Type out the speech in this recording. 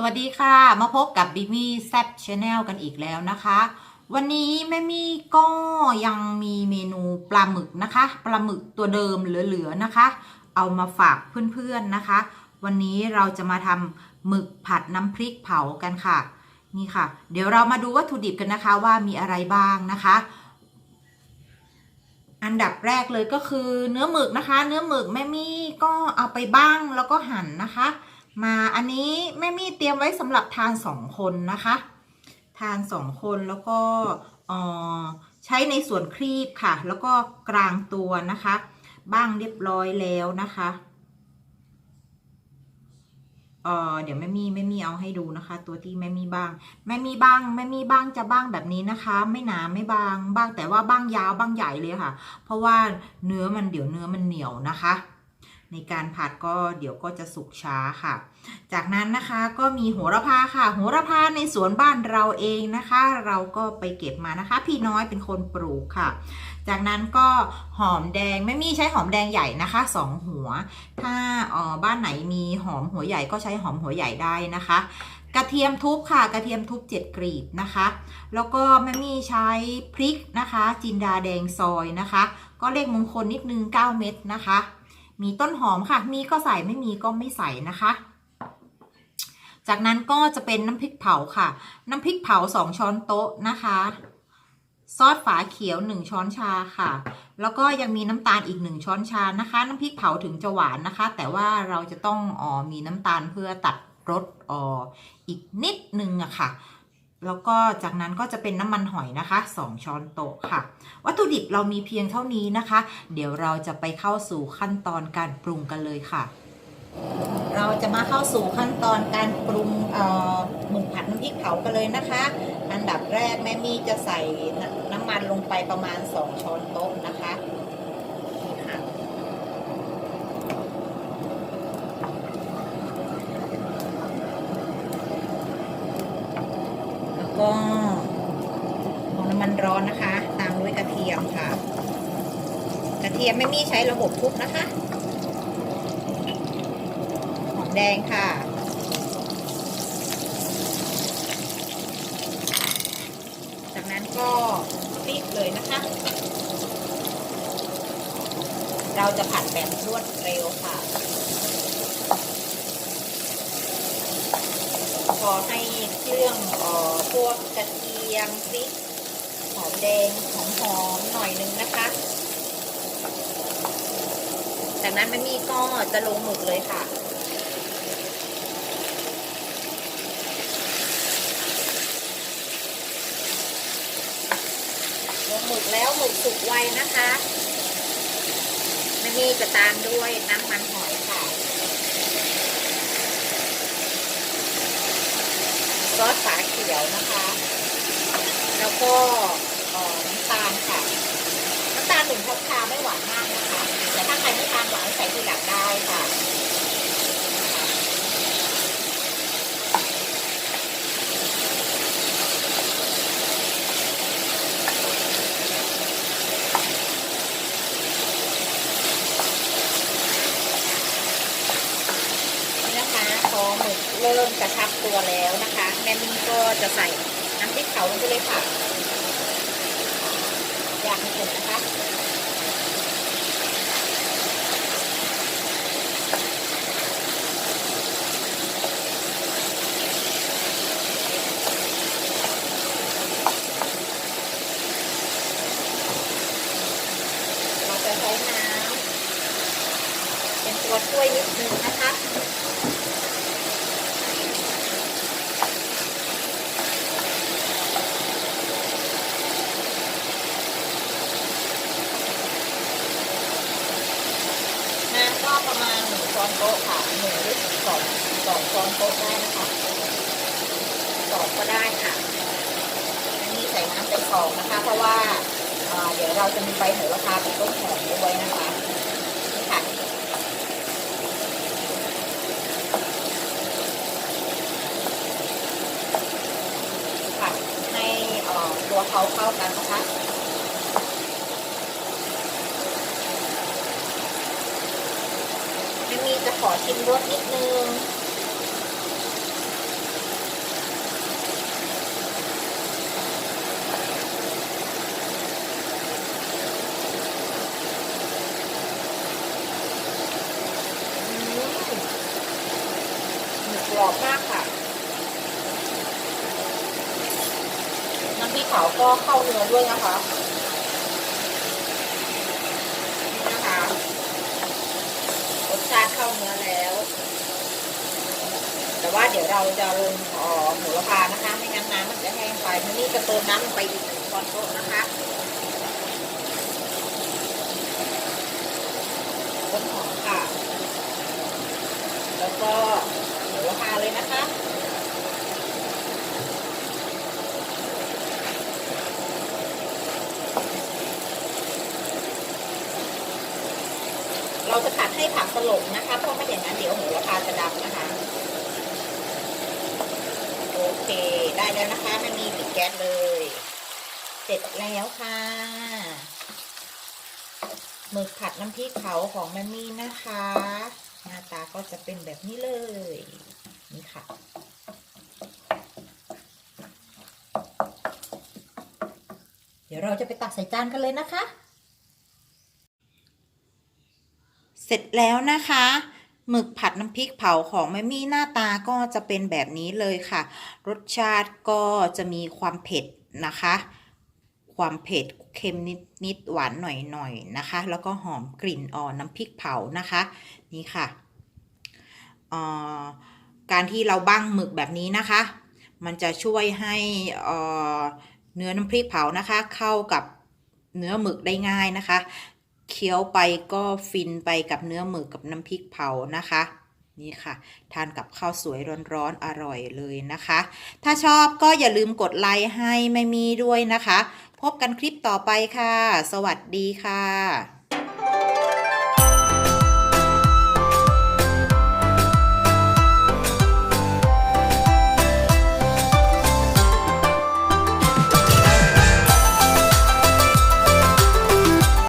สวัสดีค่ะ มาพบกับบิมี่แซบชาแนลกันอีกแล้วนะคะ วันนี้แม่มี่ก็ยังมีเมนูปลาหมึกนะคะปลาหมึกตัวเดิมเหลือๆนะคะ เอามาฝากเพื่อนๆนะคะ วันนี้เราจะมาทำหมึกผัดน้ำพริกเผากันค่ะ นี่ค่ะ เดี๋ยวเรามาดูวัตถุดิบกันนะคะว่ามีอะไรบ้างนะคะ อันดับแรกเลยก็คือเนื้อหมึกนะคะ เนื้อหมึกแม่มี่ก็เอาไปบ้างแล้วก็หั่นนะคะ มาอันนี้แม่มี่เตรียมไว้สำหรับทานสองคนนะคะ ทานสองคนแล้วก็ใช้ในส่วนครีบค่ะ แล้วก็กลางตัวนะคะ บ้างเรียบร้อยแล้วนะคะเออเดี๋ยวแม่มี่แม่มี่เอาให้ดูนะคะ ตัวที่แม่มี่บ้างแม่มี่บ้างแม่มี่บ้างจะบ้างแบบนี้นะคะ ไม่หนาไม่บางบ้างแต่ว่าบ้างยาวบ้างใหญ่เลยค่ะ เพราะว่าเนื้อมันเดี๋ยวเนื้อมันเหนียวนะคะ ในการผัดก็เดี๋ยวก็จะสุกช้าค่ะ จากนั้นนะคะก็มีโหระพาค่ะ โหระพาในสวนบ้านเราเองนะคะ เราก็ไปเก็บมานะคะ พี่น้อยเป็นคนปลูกค่ะ จากนั้นก็หอมแดงไม่มีใช้หอมแดงใหญ่นะคะสองหัว ถ้าอ่อบ้านไหนมีหอมหัวใหญ่ก็ใช้หอมหัวใหญ่ได้นะคะกระเทียมทุบค่ะ กระเทียมทุบเจ็ดกรีบนะคะ แล้วก็แม่มี่ใช้พริกนะคะ จินดาแดงซอยนะคะ ก็เลขมงคลนิดนึง 9 เม็ดนะคะ มีต้นหอมค่ะ มีก็ใส่ไม่มีก็ไม่ใส่นะคะ จากนั้นก็จะเป็นน้ำพริกเผาค่ะ น้ำพริกเผา2ช้อนโต๊ะนะคะ ซอสฝาเขียว1ช้อนชาค่ะ แล้วก็ยังมีน้ำตาลอีก1ช้อนชานะคะ น้ำพริกเผาถึงจะหวานนะคะ แต่ว่าเราจะต้องออมีน้ำตาลเพื่อตัดรสอออีกนิดนึงอะค่ะ แล้วก็จากนั้นก็จะเป็นน้ำมันหอยนะคะ 2 ช้อนโต๊ะค่ะ วัตถุดิบเรามีเพียงเท่านี้นะคะ เดี๋ยวเราจะไปเข้าสู่ขั้นตอนการปรุงกันเลยค่ะ เราจะมาเข้าสู่ขั้นตอนการปรุงหมึกผัดน้ำพริกเผากันเลยนะคะ อันดับแรกแม่มี่จะใส่นน้ำมันลงไปประมาณ 2 ช้อนโต๊ะนะคะนี่ค่ะแล้วก็พอน้ำมันร้อนนะคะ ตามด้วยกระเทียมค่ะ กระ เทียมแม่มีใช้ระบบทุบนะคะ หอมแดงค่ะ จากนั้นก็พริกเลยนะคะ เราจะผัดแบบรวดเร็วค่ะ พอให้เครื่องออพวกกระเทียมพริกหอมแดงหอมหอมหน่อยนึงนะคะ จากนั้นแม่มี่ก็จะลงหมึกเลยค่ะ ลงหมึกแล้วหมึกสุกไวนะคะแม่มี่จะตามด้วยน้ำมันหอยค่ะ ซอสฝาเขียวนะคะ แล้วก็ากได้ค่ะนะคะพอหมึกเริ่มกระชับตัวแล้วนะคะ แม่มี่ก็จะใส่น้ำพริกเผาลงไปเลยค่ะ อยากเห็นนะคะ เราจะใช้น้ำเป็น ตัวช่วยนิดนึงนะคะน้ำก็ประมาณหนึ่งช้อนโต๊ะค่ะหนึ่งหรือสองสองช้อนโต๊ะได้นะคะสองก็ได้ค่ะอันนี้ใส่น้ำไปสองนะคะ เพราะว่าเดี๋ยวเราจะมีใบโหระพาเป็นต้นหอมด้วยนะคะนี่ค่ะ ผัดให้เอ่อ ตัวเขาเข้ากันนะคะแม่มีจะขอชิมรสนิดนึง ก็เข้าเนื้อด้วยนะคะนี่นะคะรสชาติเข้าเนื้อแล้ว แต่ว่าเดี๋ยวเราจะลงเอ่อโหระพานะคะ ไม่งั้นน้ำมันจะแห้งไปทีนี้จะเติมน้ำลงไปอีกหนึ่งช้อนโต๊ะนะคะต้นหอมค่ะ แล้วก็โหระพาเลยนะคะ เราจะผัดให้ผักสลบนะคะ เพราะไม่อย่างนั้นเดี๋ยวโหระพาจะดำนะคะ โอเคได้แล้วนะคะไม่มีปิดแก๊สเลย เสร็จแล้วค่ะหมึกผัดน้ำพริกเผาของแม่มี่นะคะ หน้าตาก็จะเป็นแบบนี้เลย นี่ค่ะเดี๋ยวเราจะไปตักใส่จานกันเลยนะคะ เสร็จแล้วนะคะหมึกผัดน้ำพริกเผาของแม่มี่หน้าตาก็จะเป็นแบบนี้เลยค่ะ รสชาติก็จะมีความเผ็ดนะคะ ความเผ็ดเค็มนิดนิดหวานหน่อยหน่อยนะคะ แล้วก็หอมกลิ่นอ่อนน้ำพริกเผานะคะ นี่ค่ะการที่เราบ้างหมึกแบบนี้นะคะ มันจะช่วยให้เนื้อน้ำพริกเผานะคะ เข้ากับเนื้อหมึกได้ง่ายนะคะ เคี้ยวไปก็ฟินไปกับเนื้อหมึกกับน้ำพริกเผานะคะนี่ค่ะ ทานกับข้าวสวยร้อนๆอร่อยเลยนะคะ ถ้าชอบก็อย่าลืมกดไลค์ให้ไม่มีด้วยนะคะ พบกันคลิปต่อไปค่ะ สวัสดีค่ะ